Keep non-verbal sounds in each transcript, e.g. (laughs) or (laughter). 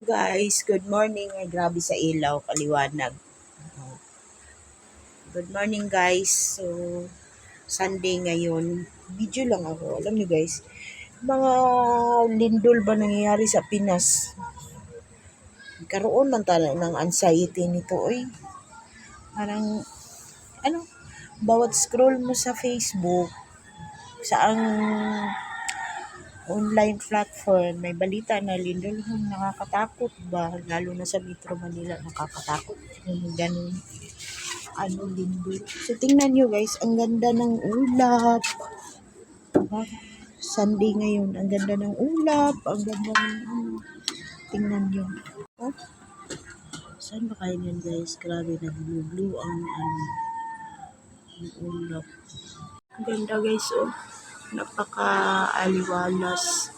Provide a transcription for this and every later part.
Guys, good morning. Ay, grabe sa ilaw, kaliwanag. Good morning guys. So, Sunday ngayon. Video lang ako. Alam niyo guys, mga lindol ba nangyayari sa Pinas? Karoon man tayo ng anxiety nito. Oy, parang, ano, bawat scroll mo sa Facebook, sa ang online platform, may balita na lindol hmm, nakakatakot ba? Lalo na sa Metro Manila, nakakatakot. Yung ganun. Ano lindol. So, tingnan nyo guys, ang ganda ng ulap. Diba? Sunday ngayon, ang ganda ng ulap, ang ganda ng ano. Tingnan nyo. Oh. Saan ba kayo yan guys? Grabe, nag-blue ang ano, ang ulap. Ang ganda guys, oh. Napaka-aliwalas.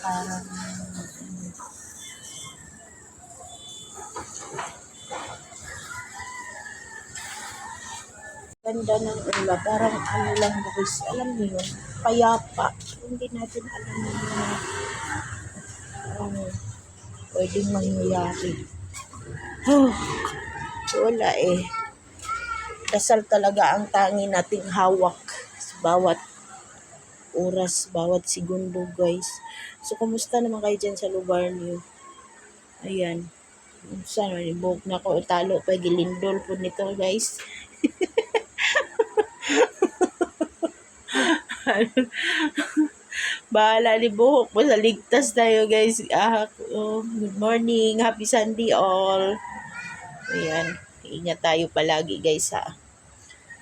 Parang, ganda ng ulap. Parang ano lang guys, alam niyo payapa. Hindi natin alam yung ano, pwedeng mangyayari. Oh, (sighs) wala eh. Dasal talaga ang tangi nating hawak sa bawat oras, bawat segundo guys. So, kumusta naman kayo dyan sa lugar niyo? Ayan. Sana, buhok na ko talo pa gilindol po nito guys. (laughs) Bahala ni buhok mo sa ligtas tayo guys. Ah, oh, good morning. Happy Sunday all. Ayan. Ingat tayo palagi guys ha.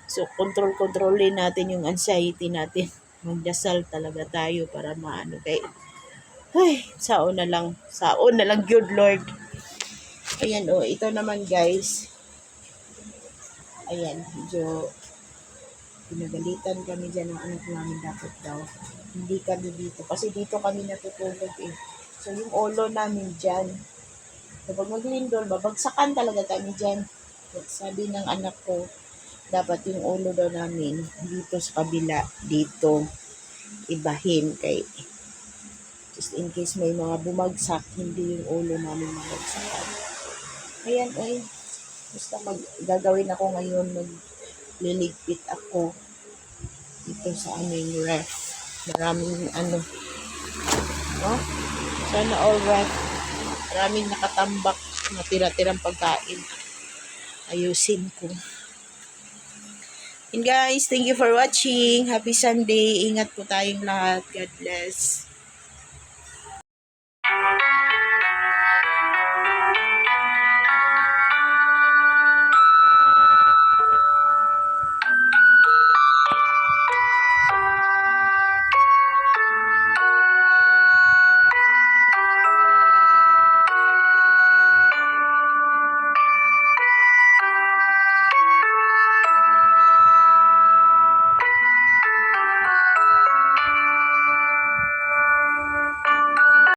So, control-controlin natin yung anxiety natin. Magdasal talaga tayo para maano kay ay, saon na lang. Saon na lang, good Lord. Ayan, oh, ito naman guys. Ayan, medyo pinagalitan kami dyan ng anak namin dapat daw. Hindi kami dito. Kasi dito kami natutulog eh. So, yung ulo namin dyan. Kapag maglindol, babagsakan talaga kami dyan. Sabi ng anak ko, dapat yung ulo daw namin dito sa kabila, dito, ibahin kay just in case may mga bumagsak, hindi yung ulo namin mabagsakan. Ayan, ay, basta mag, gagawin ako ngayon, magliligpit ako dito sa aming ref. Maraming ano, no? Sana all ref. Maraming nakatambak na tira-tirang pagkain. Ayusin ko. And guys, thank you for watching. Happy Sunday. Ingat po tayong lahat. God bless.